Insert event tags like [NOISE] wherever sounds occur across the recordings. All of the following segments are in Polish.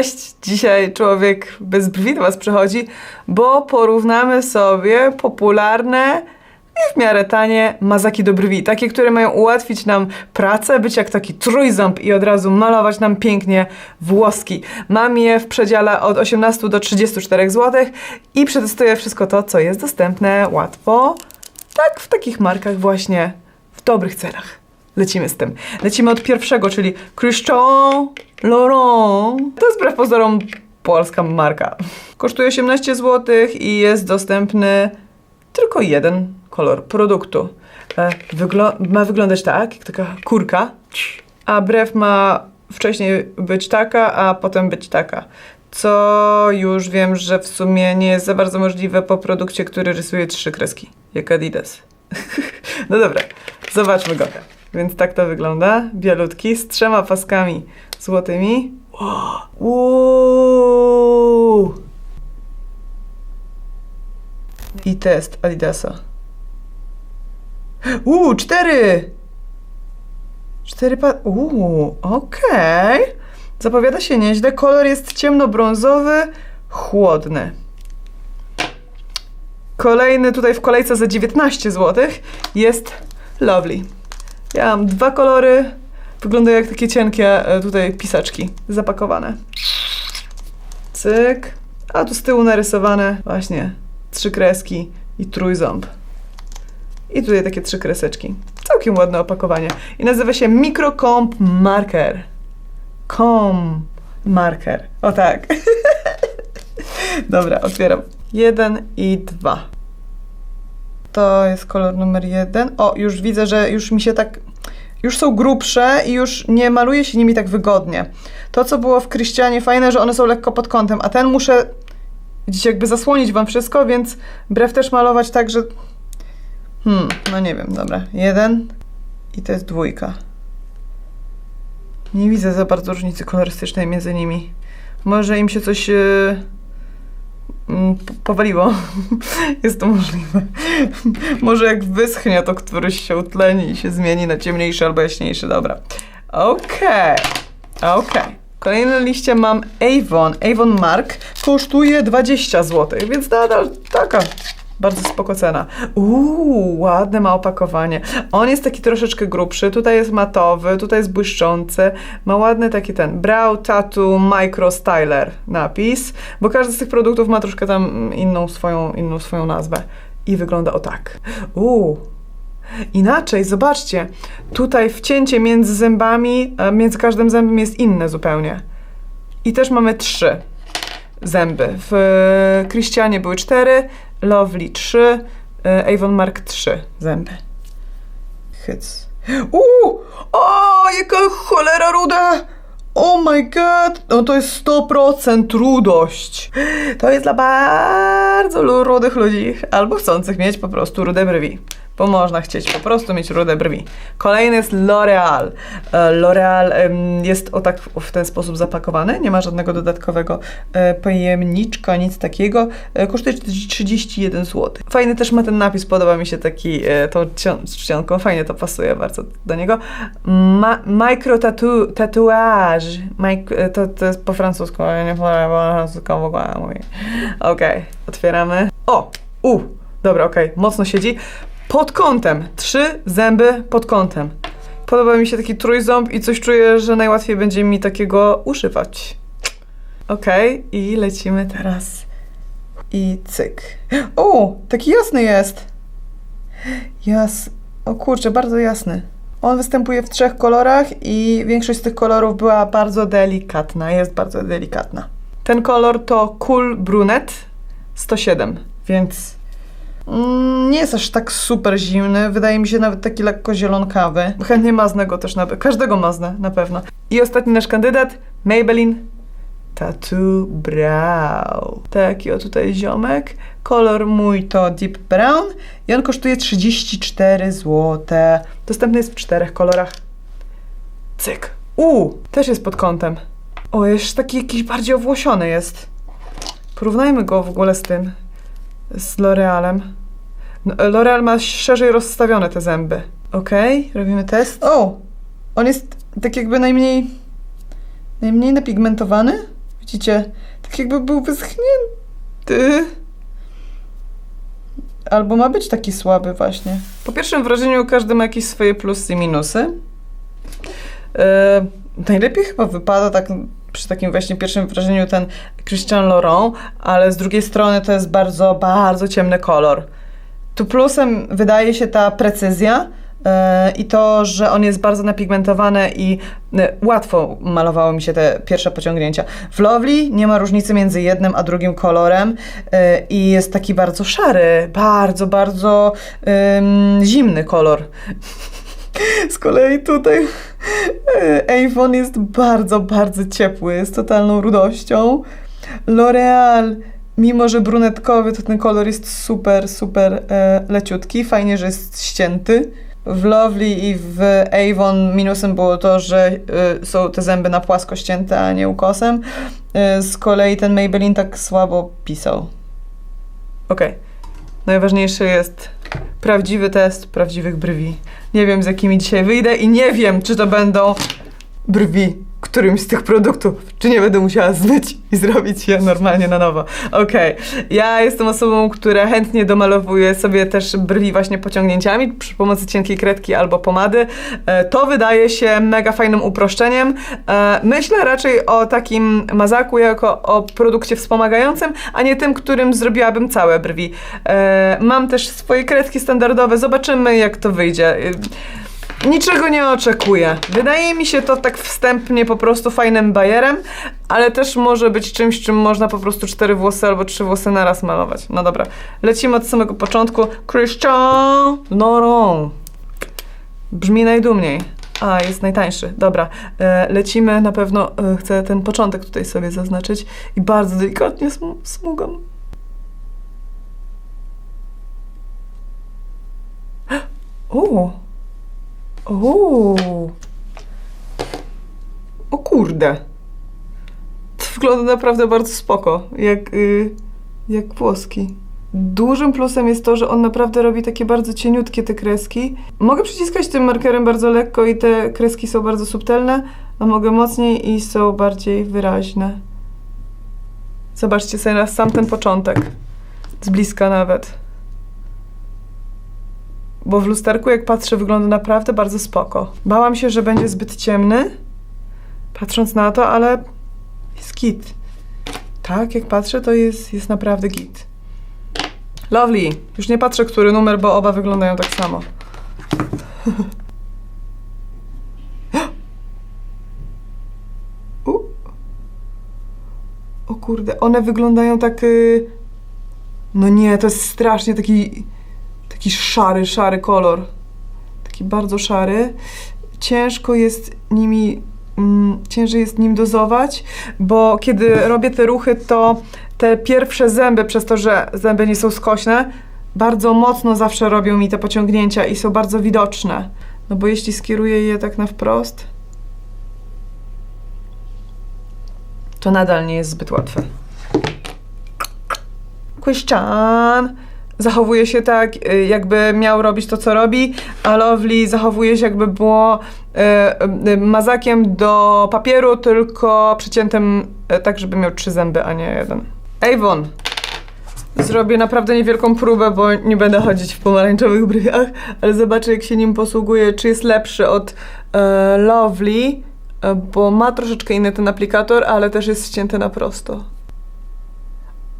Cześć, dzisiaj człowiek bez brwi do Was przychodzi, bo porównamy sobie popularne i w miarę tanie mazaki do brwi. Takie, które mają ułatwić nam pracę, być jak taki trójząb i od razu malować nam pięknie włoski. Mam je w przedziale od 18 do 34 zł i przetestuję wszystko to, co jest dostępne łatwo, tak w takich markach właśnie, w dobrych celach. Lecimy z tym. Lecimy od pierwszego, czyli Christian Laurent. To jest wbrew pozorom polska marka. Kosztuje 18 zł i jest dostępny tylko jeden kolor produktu. E, Wyglo- ma wyglądać tak, jak taka kurka, a brew ma wcześniej być taka, a potem być taka. Co już wiem, że w sumie nie jest za bardzo możliwe po produkcie, który rysuje trzy kreski, jak Adidas. [LAUGHS] no dobra, zobaczmy go. Więc tak to wygląda. Bielutki, z trzema paskami złotymi. Uuu. I test Adidasa. Uuu, cztery! Cztery pa... Uuu, okej. Zapowiada się nieźle. Kolor jest ciemnobrązowy, chłodny. Kolejny tutaj w kolejce za 19 zł jest Lovely. Ja mam dwa kolory. Wyglądają jak takie cienkie e, tutaj pisaczki zapakowane. Cyk. A tu z tyłu narysowane właśnie trzy kreski i trójząb. I tutaj takie trzy kreseczki. Całkiem ładne opakowanie. I nazywa się Microcomp Marker. Com Marker. O tak. [LAUGHS] Dobra, otwieram. Jeden i dwa. To jest kolor numer jeden. O, już widzę, że już mi się tak. Już są grubsze i już nie maluje się nimi tak wygodnie. To, co było w Kryścianie, fajne, że one są lekko pod kątem, a ten muszę. Widzicie, jakby zasłonić wam wszystko, więc brew też malować tak, że. Hmm, no nie wiem, dobra. Jeden i to jest dwójka. Nie widzę za bardzo różnicy kolorystycznej między nimi. Może im się coś. Yy powaliło. [LAUGHS] Jest to możliwe. [LAUGHS] Może jak wyschnie, to któryś się utleni i się zmieni na ciemniejszy albo jaśniejszy. Dobra. Okej. Okej. Kolejne liście mam Avon. Avon Mark kosztuje 20 zł, więc nadal taka bardzo spoko cena. Uuu, ładne ma opakowanie. On jest taki troszeczkę grubszy, tutaj jest matowy, tutaj jest błyszczący. Ma ładny taki ten Brow Tattoo Micro Styler napis, bo każdy z tych produktów ma troszkę tam inną swoją, inną swoją nazwę. I wygląda o tak. Uuu, Inaczej, zobaczcie, tutaj wcięcie między zębami, e, między każdym zębem jest inne zupełnie. I też mamy trzy zęby. W e, Christianie były cztery, Lovely trzy, e, Avon Mark trzy zęby. Hyc. Uuu! O, jaka cholera ruda! Oh my god! No to jest 100% rudość. To jest dla bardzo rudych ludzi, albo chcących mieć po prostu rude brwi. Bo można chcieć po prostu mieć rude brwi. Kolejny jest L'Oreal. E, L'Oreal jest o tak w ten sposób zapakowany, nie ma żadnego dodatkowego e, pojemniczka, nic takiego. E, Kosztuje 31 zł. Fajny też ma ten napis, podoba mi się taki, tą czcionką, fajnie to pasuje bardzo do niego. Ma, micro tatu, tatuage. Mic, e, to, to jest po francusku, ale nie po francusku w ogóle. Okej, otwieramy. O! U! Dobra, okej, mocno siedzi. Pod kątem. Trzy zęby pod kątem. Podoba mi się taki trójząb i coś czuję, że najłatwiej będzie mi takiego używać. Okej, i lecimy teraz. I cyk. O, taki jasny jest. Jas. O kurczę, bardzo jasny. On występuje w trzech kolorach i większość z tych kolorów była bardzo delikatna, jest bardzo delikatna. Ten kolor to Cool Brunet 107, więc mm, nie jest aż tak super zimny. Wydaje mi się nawet taki lekko zielonkawy. Chętnie maznę go też, na, każdego maznę na pewno. I ostatni nasz kandydat, Maybelline Tattoo Brow. Taki o tutaj ziomek. Kolor mój to Deep Brown i on kosztuje 34 zł. Dostępny jest w czterech kolorach. Cyk. U, też jest pod kątem. O, jeszcze taki jakiś bardziej owłosiony jest. Porównajmy go w ogóle z tym, z L'Orealem. No, L'Oreal ma szerzej rozstawione te zęby. Okej, robimy test. O, on jest tak jakby najmniej, najmniej napigmentowany. Widzicie? Tak jakby był wyschnięty. Albo ma być taki słaby właśnie. Po pierwszym wrażeniu każdy ma jakieś swoje plusy i minusy. E, najlepiej chyba wypada tak przy takim właśnie pierwszym wrażeniu ten Christian Laurent, ale z drugiej strony to jest bardzo, bardzo ciemny kolor. Tu plusem wydaje się ta precyzja e, i to, że on jest bardzo napigmentowany i e, łatwo malowało mi się te pierwsze pociągnięcia. W Lovely nie ma różnicy między jednym a drugim kolorem e, i jest taki bardzo szary, bardzo, bardzo zimny kolor. Z kolei tutaj e, Avon jest bardzo, bardzo ciepły, jest totalną rudością. L'Oreal, mimo że brunetkowy, to ten kolor jest super, super e, leciutki. Fajnie, że jest ścięty. W Lovely i w Avon minusem było to, że e, są te zęby na płasko ścięte, a nie ukosem. E, z kolei ten Maybelline tak słabo pisał. Okej. Najważniejszy jest prawdziwy test prawdziwych brwi. Nie wiem, z jakimi dzisiaj wyjdę i nie wiem, czy to będą brwi którymś z tych produktów, czy nie będę musiała zmyć i zrobić je normalnie na nowo. Okej, ja jestem osobą, która chętnie domalowuje sobie też brwi właśnie pociągnięciami przy pomocy cienkiej kredki albo pomady. E, To wydaje się mega fajnym uproszczeniem. E, Myślę raczej o takim mazaku jako o produkcie wspomagającym, a nie tym, którym zrobiłabym całe brwi. E, Mam też swoje kredki standardowe, zobaczymy jak to wyjdzie. Niczego nie oczekuję. Wydaje mi się to tak wstępnie po prostu fajnym bajerem, ale też może być czymś, czym można po prostu cztery włosy albo trzy włosy naraz malować. No dobra, lecimy od samego początku. Christian Laurent. Brzmi najdumniej. A, jest najtańszy. Dobra, e, lecimy. Na pewno e, chcę ten początek tutaj sobie zaznaczyć i bardzo delikatnie sm- smugam. [GASPS] O! O! O kurde. To wygląda naprawdę bardzo spoko, jak, y, jak włoski. Dużym plusem jest to, że on naprawdę robi takie bardzo cieniutkie te kreski. Mogę przyciskać tym markerem bardzo lekko i te kreski są bardzo subtelne, a mogę mocniej i są bardziej wyraźne. Zobaczcie sobie na sam ten początek. Z bliska nawet. Bo w lusterku, jak patrzę, wygląda naprawdę bardzo spoko. Bałam się, że będzie zbyt ciemny, patrząc na to, ale jest git. Tak, jak patrzę, to jest, jest naprawdę git. Lovely. Już nie patrzę, który numer, bo oba wyglądają tak samo. [GASPS] O kurde, one wyglądają tak... y, No nie, to jest strasznie taki taki szary, szary kolor. Taki bardzo szary. Ciężko jest nimi, mm, ciężej jest nim dozować, bo kiedy robię te ruchy, to te pierwsze zęby, przez to, że zęby nie są skośne, bardzo mocno zawsze robią mi te pociągnięcia i są bardzo widoczne. No bo jeśli skieruję je tak na wprost, to nadal nie jest zbyt łatwe. Question zachowuje się tak, y, jakby miał robić to, co robi, a Lovely zachowuje się, jakby było y, y, mazakiem do papieru, tylko przyciętym tak, żeby miał trzy zęby, a nie jeden. Avon. Zrobię naprawdę niewielką próbę, bo nie będę chodzić w pomarańczowych brwiach, ale zobaczę, jak się nim posługuje, czy jest lepszy od e, Lovely, bo ma troszeczkę inny ten aplikator, ale też jest ścięty na prosto.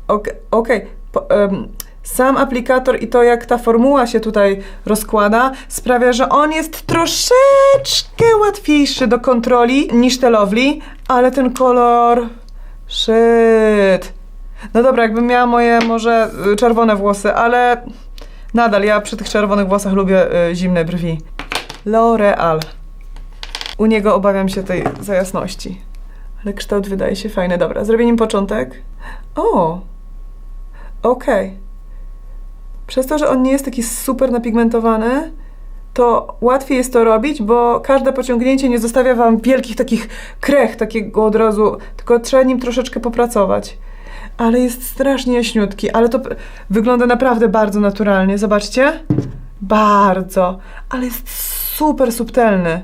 Okej, okej. Po- em, Sam aplikator i to, jak ta formuła się tutaj rozkłada, sprawia, że on jest troszeczkę łatwiejszy do kontroli niż te Lovely, ale ten kolor... Shit. No dobra, jakbym miała moje może y, czerwone włosy, ale nadal ja przy tych czerwonych włosach lubię y, zimne brwi. L'Oreal. U niego obawiam się tej zajasności. Ale kształt wydaje się fajny. Dobra, zrobię nim początek. O! Okej. Przez to, że on nie jest taki super napigmentowany, to łatwiej jest to robić, bo każde pociągnięcie nie zostawia wam wielkich takich krech, takiego od razu, tylko trzeba nim troszeczkę popracować. Ale jest strasznie jaśniutki, ale to wygląda naprawdę bardzo naturalnie. Zobaczcie. Bardzo. Ale jest super subtelny.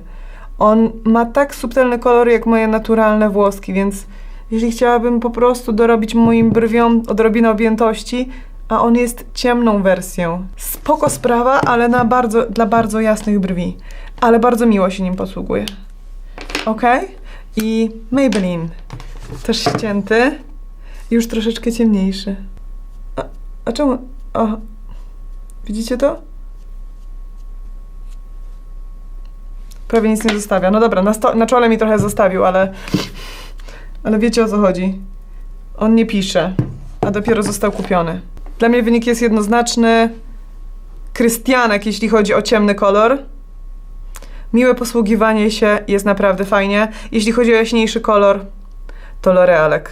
On ma tak subtelny kolor jak moje naturalne włoski, więc jeśli chciałabym po prostu dorobić moim brwiom odrobinę objętości, a on jest ciemną wersją. Spoko sprawa, ale na bardzo, dla bardzo jasnych brwi. Ale bardzo miło się nim posługuje. Ok? I Maybelline. Też ścięty. Już troszeczkę ciemniejszy. A, a czemu? Widzicie to? Prawie nic nie zostawia. No dobra, na, na czole mi trochę zostawił, ale... Ale wiecie o co chodzi. On nie pisze, a dopiero został kupiony. Dla mnie wynik jest jednoznaczny. Krystianek, jeśli chodzi o ciemny kolor. Miłe posługiwanie się jest naprawdę fajnie. Jeśli chodzi o jaśniejszy kolor, to L'Orealek.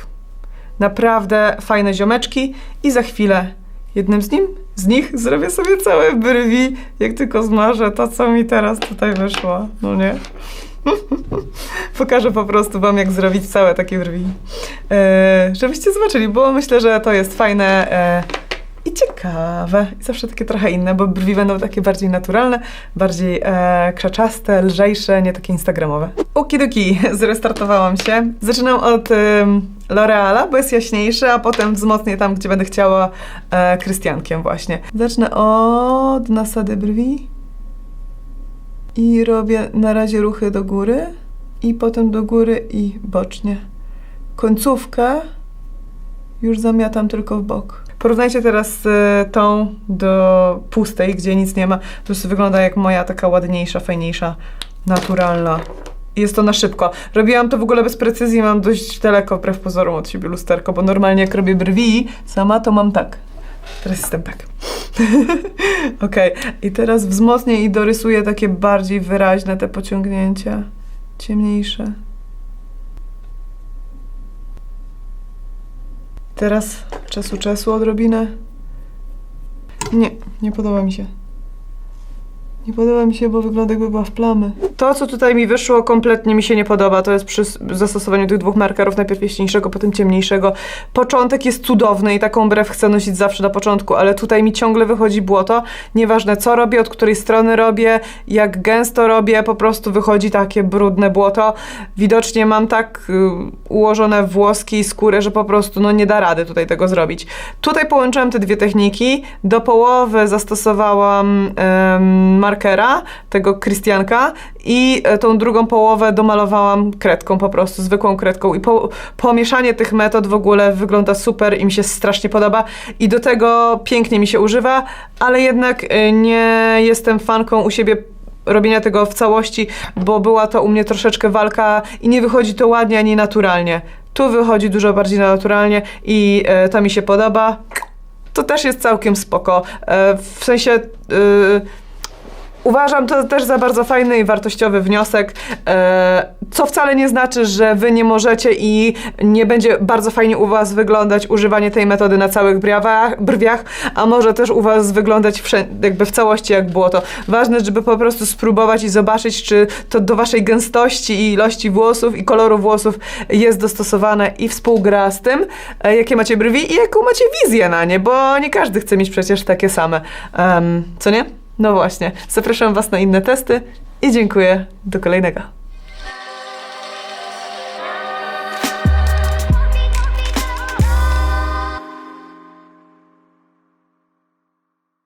Naprawdę fajne ziomeczki i za chwilę jednym z nim, z nich zrobię sobie całe brwi, jak tylko zmarzę to, co mi teraz tutaj wyszło. No nie? [LAUGHS] Pokażę po prostu wam, jak zrobić całe takie brwi. E, żebyście zobaczyli, bo myślę, że to jest fajne e, ciekawe. I zawsze takie trochę inne, bo brwi będą takie bardziej naturalne, bardziej e, krzaczaste, lżejsze, nie takie instagramowe. Okidoki, [LAUGHS] zrestartowałam się. Zaczynam od ym, L'Oreala, bo jest jaśniejszy, a potem wzmocnię tam, gdzie będę chciała e, Krystiankiem właśnie. Zacznę od nasady brwi. I robię na razie ruchy do góry i potem do góry i bocznie. Końcówkę już zamiatam tylko w bok. Porównajcie teraz e, tą do pustej, gdzie nic nie ma. Po prostu wygląda jak moja taka ładniejsza, fajniejsza, naturalna. Jest to na szybko. Robiłam to w ogóle bez precyzji, mam dość daleko wbrew pozorom od siebie lusterko, bo normalnie jak robię brwi sama, to mam tak. Teraz jestem tak. [LAUGHS] Okej, i teraz wzmocnię i dorysuję takie bardziej wyraźne te pociągnięcia. Ciemniejsze. Teraz czasu czasu odrobinę. Nie, nie podoba mi się. Nie podoba mi się, bo wygląda jakby była w plamy. To, co tutaj mi wyszło, kompletnie mi się nie podoba. To jest przy zastosowaniu tych dwóch markerów, najpierw jaśniejszego, potem ciemniejszego. Początek jest cudowny i taką brew chcę nosić zawsze na początku, ale tutaj mi ciągle wychodzi błoto. Nieważne co robię, od której strony robię, jak gęsto robię, po prostu wychodzi takie brudne błoto. Widocznie mam tak y, ułożone włoski i skórę, że po prostu no, nie da rady tutaj tego zrobić. Tutaj połączyłam te dwie techniki. Do połowy zastosowałam em, markera, tego Krystianka i e, tą drugą połowę domalowałam kredką po prostu, zwykłą kredką i po, pomieszanie tych metod w ogóle wygląda super i mi się strasznie podoba i do tego pięknie mi się używa, ale jednak e, nie jestem fanką u siebie robienia tego w całości, bo była to u mnie troszeczkę walka i nie wychodzi to ładnie ani naturalnie. Tu wychodzi dużo bardziej naturalnie i e, to mi się podoba. To też jest całkiem spoko. E, w sensie e, Uważam to też za bardzo fajny i wartościowy wniosek, e, co wcale nie znaczy, że wy nie możecie i nie będzie bardzo fajnie u was wyglądać używanie tej metody na całych brwiach, brwiach a może też u was wyglądać jakby w całości jak było to. Ważne, żeby po prostu spróbować i zobaczyć, czy to do waszej gęstości i ilości włosów i koloru włosów jest dostosowane i współgra z tym, e, jakie macie brwi i jaką macie wizję na nie, bo nie każdy chce mieć przecież takie same. Em, co nie? No właśnie. Zapraszam Was na inne testy i dziękuję. Do kolejnego.